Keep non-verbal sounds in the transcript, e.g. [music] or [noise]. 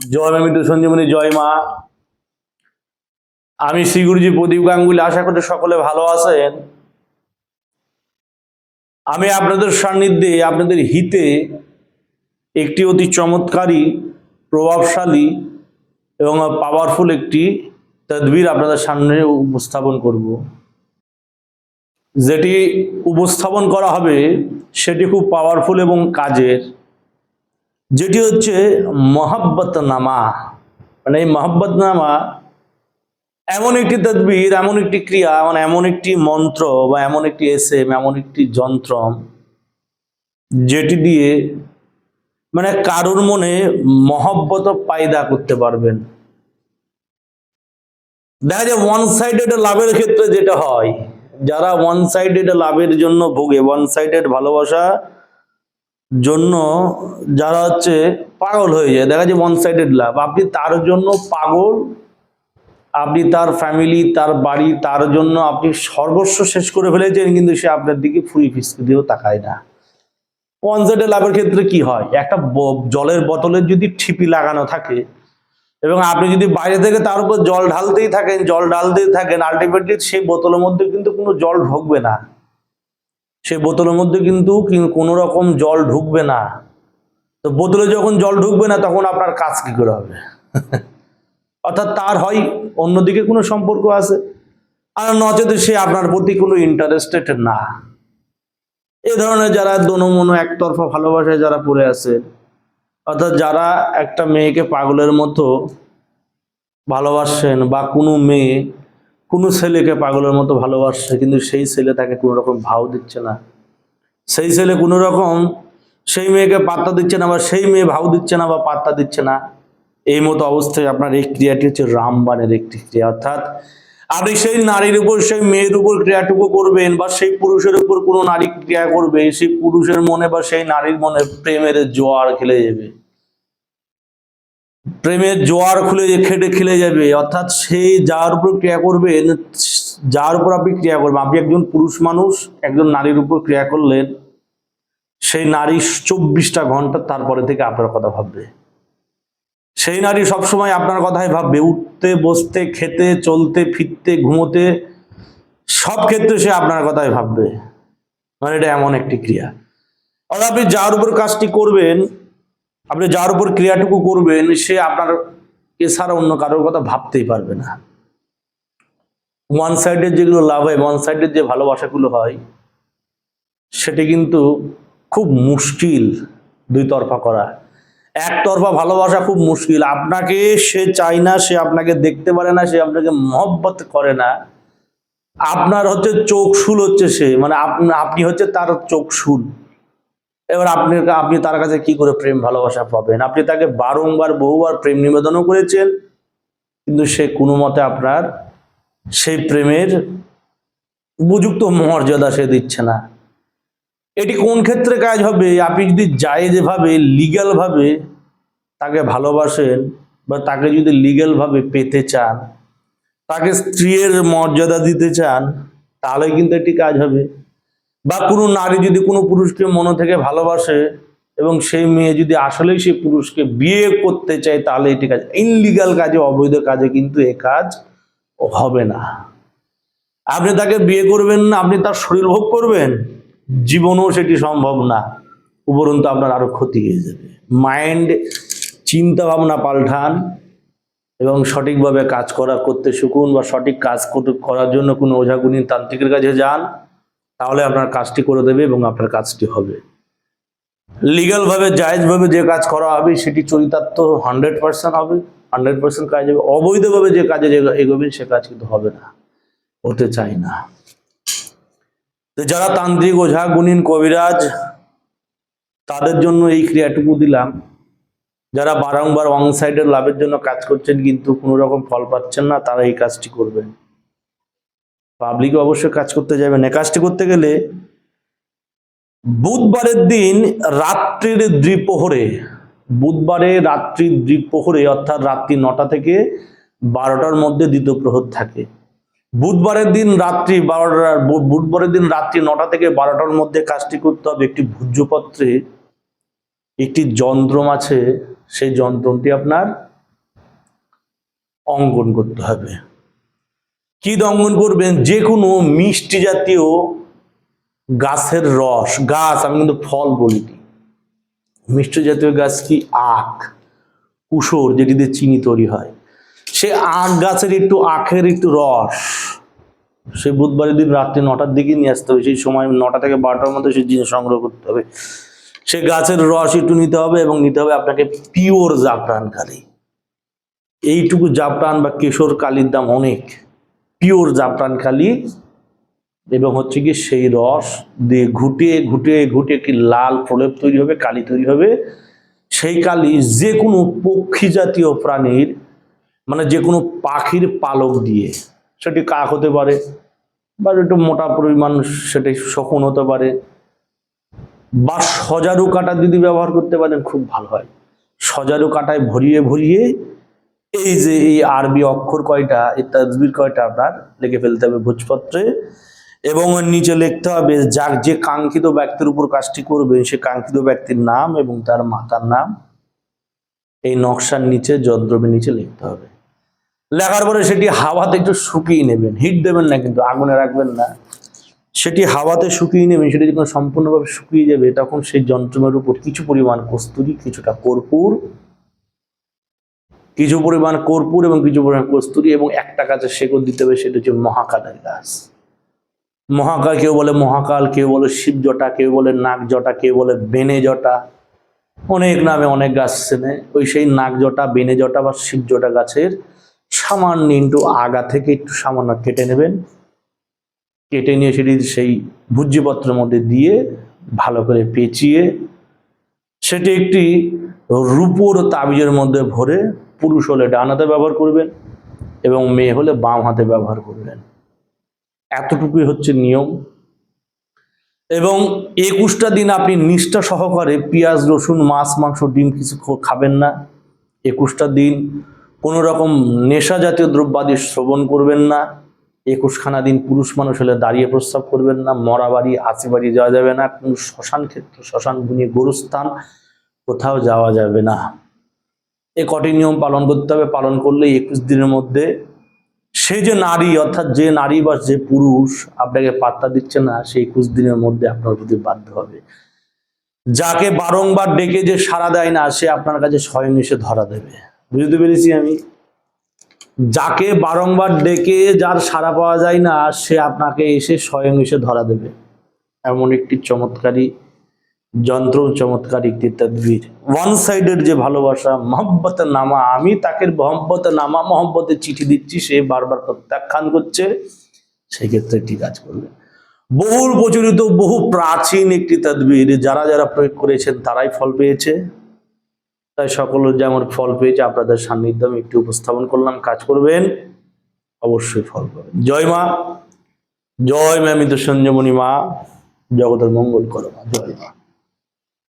জয় মা মৃত্যু সঞ্জীবনী জয় মা। আমি শ্রী গুরুজি প্রদীপ গাঙ্গুলি, আশা করি সকলে ভালো আছেন। আমি আপনাদের সান্নিধ্যে, আপনাদের হিতে একটি অতি চমৎকারী, প্রভাবশালী এবং পাওয়ারফুল একটি তদবির আপনাদের সামনে উপস্থাপন করব। যেটি উপস্থাপন করা হবে, সেটি খুব পাওয়ারফুল এবং কাজের। যেটি হচ্ছে মহাব্বত নামা মানে এই মহাব্বত নামা এমন একটি তদবির, এমন একটি ক্রিয়া মানে এমন একটি মন্ত্র বা এমন একটি এসএম, এমন একটি যন্ত্র যেটি দিয়ে মানে কারোর মনে মহব্বত পায়দা করতে পারবেন। দেখা যায় ওয়ান সাইডেড লাভের ক্ষেত্রে যেটা হয়, যারা ওয়ান সাইডেড লাভের জন্য ভোগে ওয়ান সাইডেড ভালোবাসা জন্য যারা হচ্ছে পাগল হয়ে যায়। দেখা যায় ওয়ান সাইডেড লাভ আপনি তার জন্য পাগল, আপনি তার ফ্যামিলি তার বাড়ি, তার জন্য আপনি সর্বস্ব শেষ করে ফেলেছেন, কিন্তু সে আপনার দিকে ফুরি ফিসকে দিয়েও তাকায় না। ওয়ান সাইডেড লাভের ক্ষেত্রে কি হয়? একটা জলের বোতলের যদি ঠিপি লাগানো থাকে, এবং আপনি যদি বাইরে থেকে তার উপর জল ঢালতেই থাকেন, জল ঢালতেই থাকেন আলটিমেটলি সেই বোতলের মধ্যে কিন্তু কোনো জল ঢুকবে না। সেই বোতলের মধ্যে কিন্তু কোনো রকম জল ঢুকবে না। তো বোতলে যখন জল ঢুকবে না, তখন আপনার কাজ কি করে হবে? [laughs] অর্থাৎ তার হয় অন্যদিকে কোনো সম্পর্ক আছে। আর নচেত সে আপনার প্রতি কোনো ইন্টারেস্টেড না। এ ধরনের যারা দনমনো একতরফা ভালোবাসায় যারা পড়ে আছে, অর্থাৎ যারা একটা মেয়েকে পাগলের মতো ভালোবাসেন বা কোনো মেয়ে কোনো ছেলেকে পাগলের মতো ভালোবাসছে, কিন্তু সেই ছেলে তাকে কোনো রকম ভাও দিচ্ছে না। সেই ছেলে কোনো রকম সেই মেয়েকে পাত্তা দিচ্ছে না বা সেই মেয়ে ভাও দিচ্ছে না বা পাত্তা দিচ্ছে না। এই মতো অবস্থায় আপনার এই ক্রিয়াটি হচ্ছে রামবানের একটি ক্রিয়া। অর্থাৎ আপনি সেই নারীর উপর, সেই মেয়ের উপর ক্রিয়াটুকু করবেন বা সেই পুরুষের উপর কোনো নারী ক্রিয়া করবে, সেই পুরুষের মনে বা সেই নারীর মনে প্রেমের জোয়ার খেলে যাবে। প্রেমের জোয়ার খুলে খেটে খেলে যাবে, অর্থাৎ সেই যার উপর ক্রিয়া করবেন যার উপর আপনি ক্রিয়া করবেন। আপনি একজন পুরুষ মানুষ, একজন নারীর উপর ক্রিয়া করলেন, সেই নারী চব্বিশটা ঘণ্টা তারপরে থেকে আপনার কথা ভাববে। সেই নারী সবসময় আপনার কথাই ভাববে, উঠতে, বসতে, খেতে, চলতে, ফিরতে, ঘুমোতে, সব ক্ষেত্রে সে আপনার কথাই ভাববে। মানে এটা এমন একটি ক্রিয়া। আর আপনি যার উপর কাজটি করবেন আপনি যার উপর ক্রিয়াটুকু করবেন, সে আপনার এছাড়া অন্য কারোর কথা ভাবতেই পারবে না। ওয়ান সাইডের যেগুলো লাভ হয় ওয়ান সাইডের যে ভালোবাসাগুলো হয়, সেটি কিন্তু খুব মুশকিল দুই তরফা করা। একতরফা ভালোবাসা খুব মুশকিল। আপনাকে সে চায় না, সে আপনাকে দেখতে পারে না, সে আপনাকে মহব্বত করে না। আপনার হচ্ছে চোখ শুল হচ্ছে সে মানে আপ- আপনি হচ্ছে তার চোখ শুল। এবার আপনি আপনি তার কাছে কি করে প্রেম ভালোবাসা পাবেন? আপনি তাকে বারংবার, বহুবার প্রেম নিবেদনও করেছেন, কিন্তু সে কোনো মতে আপনার সেই প্রেমের উপযুক্ত মর্যাদা সে দিচ্ছে না। এটি কোন ক্ষেত্রে কাজ হবে? আপনি যদি যায় যেভাবে লিগ্যাল ভাবে তাকে ভালোবাসেন বা তাকে যদি লিগ্যাল ভাবে পেতে চান, তাকে স্ত্রীর মর্যাদা দিতে চান, তাহলে কিন্তু এটি কাজ হবে। বা কোনো নারী যদি কোনো পুরুষকে মন থেকে ভালোবাসে এবং সেই মেয়ে যদি আসলেই সেই পুরুষকে বিয়ে করতে চায়, তাহলে এটি কাজ ইনলিগাল কাজে, অবৈধ কাজে কিন্তু এ কাজ হবে না। আপনি তাকে বিয়ে করবেন না, আপনি তার শরীর ভোগ করবেন, জীবনেও সেটি সম্ভব না। উপরন্তু আপনার আরও ক্ষতি হয়ে যাবে। মাইন্ড চিন্তা ভাবনা পাল্টান এবং সঠিকভাবে কাজ করা, করতে শিখুন বা সঠিক কাজ করার জন্য কোনো ওঝাগুনি তান্ত্রিকের কাছে যান। তাহলে আপনার কাজটি করে দেবে এবং আপনার কাজটি হবে। লিগাল ভাবে জায়েজ ভাবে যে কাজ করা হবে, সেটি চরিতার্থ হান্ড্রেড পার্সেন্ট হবে। হান্ড্রেড পার্সেন্ট কাজ হবে। অবৈধভাবে যে কাজে এগোবে, সে কাজ কিন্তু হবে না। হতে চাই না। যারা তান্ত্রিক ওঝা, গুণিন কবিরাজ, তাদের জন্য এই ক্রিয়াটুকু দিলাম। যারা বারংবার ওয়ান সাইডের লাভের জন্য কাজ করছেন, কিন্তু কোনো রকম ফল পাচ্ছেন না, তারা এই কাজটি করবেন। পাবলিক অবশ্যই কাজ করতে যাবেন এই কাজটি করতে গেলে বুধবারের দিন রাত্রির দ্বিপ্রহরে, বুধবারে রাত্রির দ্বিপ্রহরে, অর্থাৎ রাত্রি নটা থেকে বারোটার মধ্যে দ্বিতীয় প্রহর থাকে। বুধবারের দিন রাত্রি বারোটা, বুধবারের দিন রাত্রি নটা থেকে বারোটার মধ্যে কাজটি করতে হবে। একটি ভূজ্যপত্রে একটি যন্ত্রম আছে। সেই যন্ত্রটি আপনার অঙ্কন করতে হবে। কি অঙ্কন করবেন? যে কোনো মিষ্টি জাতীয় গাছের রস, গাছ, আমি কিন্তু ফল বলিনি মিষ্টি জাতীয় গাছ কি? আখ, কুসুর, যেটি দিয়ে চিনি তৈরি হয়। সে আখ গাছের একটু আখের একটু রস। সে বুধবারের দিন রাত্রি নটার দিকে নিয়ে আসতে হবে। সেই সময় নটা থেকে বারোটার মধ্যে সেই জিনিস সংগ্রহ করতে হবে। সে গাছের রস একটু নিতে হবে এবং নিতে হবে আপনাকে পিওর জাফরান কালি। এইটুকু জাফরান বা কেশর কালির দাম অনেক। পিওর জাফরান কালি এবং হচ্ছে কি সেই রস দিয়ে ঘুটিয়ে ঘুটিয়ে ঘুটিয়ে একটি লাল প্রলেপ তৈরি হবে, কালি তৈরি হবে। সেই কালি যে কোনো পক্ষী জাতীয় প্রাণীর মানে যে কোনো পাখির পালক দিয়ে, সেটি কাক হতে পারে, বা একটু মোটা পরিমাণ সেটি শকুন হতে পারে, বা সজারু কাটা যদি ব্যবহার করতে পারেন, খুব ভালো হয়। সজারু কাটায় ভরিয়ে ভরিয়ে এই যে এই আরবি অক্ষর কয়টা, এই তাজবির কয়টা আপনার? লিখে ফেলতে হবে ভোজপত্রে। এবং নিচে লিখতে হবে, যার যে কাঙ্ক্ষিত ব্যক্তির উপর কাজটি করবে সে কাঙ্ক্ষিত ব্যক্তির নাম এবং তার মাতার নাম। এই নকশার নিচে যন্ত্রবের নিচে লিখতে হবে। লেখার পরে সেটি হাওয়াতে একটু শুকিয়ে নেবেন। হিট দেবেন না কিন্তু, আগুনে রাখবেন না। সেটি হাওয়াতে শুকিয়ে নেবেন, সেটি যখন সম্পূর্ণভাবে শুকিয়ে যাবে, তখন সেই যন্ত্রমের উপর কিছু পরিমাণ কস্তুরি, কিছুটা কর্পূর কিছু পরিমাণ কর্পূর এবং কিছু পরিমাণ কস্তুরি এবং একটা গাছের শেকড় দিতে হবে, সেটা হচ্ছে মহাকালের গাছ মহাকাল কেউ বলে মহাকাল, কেউ বলে শিব জটা, কেউ বলে নাগ জটা, কেউ বলে বেনে জটা। অনেক নামে অনেক গাছ চেনে ওই সেই নাগ জটা, বেনে জটা বা শিব জটা গাছের সামান্য একটু আগা থেকে একটু সামান্য কেটে নেবেন। কেটে নিয়ে সেটি সেই ভুজ্যপত্রের মধ্যে দিয়ে ভালো করে পেঁচিয়ে, সেটি একটি রূপোর তাবিজের মধ্যে ভরে পুরুষ হলে ডান হাতে ব্যবহার করবেন এবং মেয়ে হলে বাম হাতে ব্যবহার করবেন। এতটুকুই হচ্ছে নিয়ম। এবং একুশটা দিন আপনি নিষ্ঠা সহকারে পেঁয়াজ, রসুন, মাছ, মাংস, ডিম কিছু খাবেন না। একুশটা দিন কোনো রকম নেশা জাতীয় দ্রব্যাদি শ্রবণ করবেন না। একুশখানা দিন পুরুষ মানুষ হলে দাঁড়িয়ে প্রস্তাব করবেন না। মরা বাড়ি, আশি বাড়ি যাওয়া যাবে না। কোনো শ্মশান ক্ষেত্র, শ্মশান ভূমি, গরুস্থান কোথাও যাওয়া যাবে না। এ কটি নিয়ম পালন করতে হবে, পালন করলে একুশ দিনের মধ্যে সে যে নারী, অর্থাৎ যে নারী বা যে পুরুষ আপনাকে পাত্তা দিচ্ছে না সেই একুশ দিনের মধ্যে আপনার প্রতি বাধ্য হবে। যাকে বারংবার ডেকে যে সাড়া দেয় না, সে আপনার কাছে স্বয়ং এসে ধরা দেবে। বুঝতে পেরেছি আমি? যাকে বারংবার ডেকে যার সাড়া পাওয়া যায় না, সে আপনাকে এসে স্বয়ং এসে ধরা দেবে। এমন একটি চমৎকারী যন্ত্র, চমৎকার একটি তদবির। ওয়ান সাইডের যে ভালোবাসা, মহব্বতে নামা, আমি তাকে মহব্বতে নামা, মহব্বতে চিঠি দিচ্ছি, সে বারবার প্রত্যাখ্যান করছে, সেক্ষেত্রে একটি কাজ করবে। বহুল প্রচলিত, বহু প্রাচীন একটি তদবির, যারা যারা প্রয়োগ করেছেন, তারাই ফল পেয়েছে। তাই সকল যেমন ফল পেয়েছে, আপনাদের সান্নিধ্য আমি একটু উপস্থাপন করলাম, কাজ করবেন, অবশ্যই ফল পাবেন। জয় মা জয় মা সঞ্জমণি মা, জগতের মঙ্গল করো মা, জয় মা।